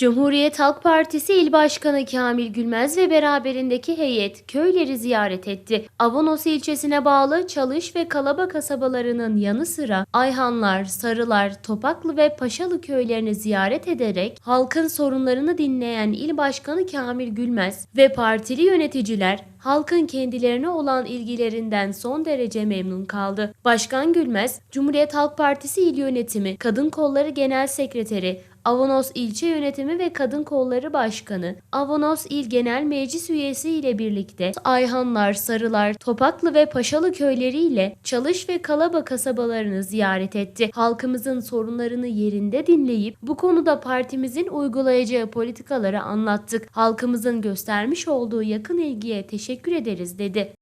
Cumhuriyet Halk Partisi İl Başkanı Kamil Gülmez ve beraberindeki heyet köyleri ziyaret etti. Avanos ilçesine bağlı Çalış ve Kalaba kasabalarının yanı sıra Ayhanlar, Sarılar, Topaklı ve Paşalı köylerini ziyaret ederek halkın sorunlarını dinleyen İl Başkanı Kamil Gülmez ve partili yöneticiler halkın kendilerine olan ilgilerinden son derece memnun kaldı. Başkan Gülmez, Cumhuriyet Halk Partisi İl Yönetimi, Kadın Kolları Genel Sekreteri, Avanos İlçe Yönetimi ve Kadın Kolları Başkanı, Avanos İl Genel Meclis Üyesi ile birlikte Ayhanlar, Sarılar, Topaklı ve Paşalı köyleri ile Çalış ve Kalaba kasabalarını ziyaret etti. Halkımızın sorunlarını yerinde dinleyip bu konuda partimizin uygulayacağı politikaları anlattık. Halkımızın göstermiş olduğu yakın ilgiye teşekkür ederiz dedi.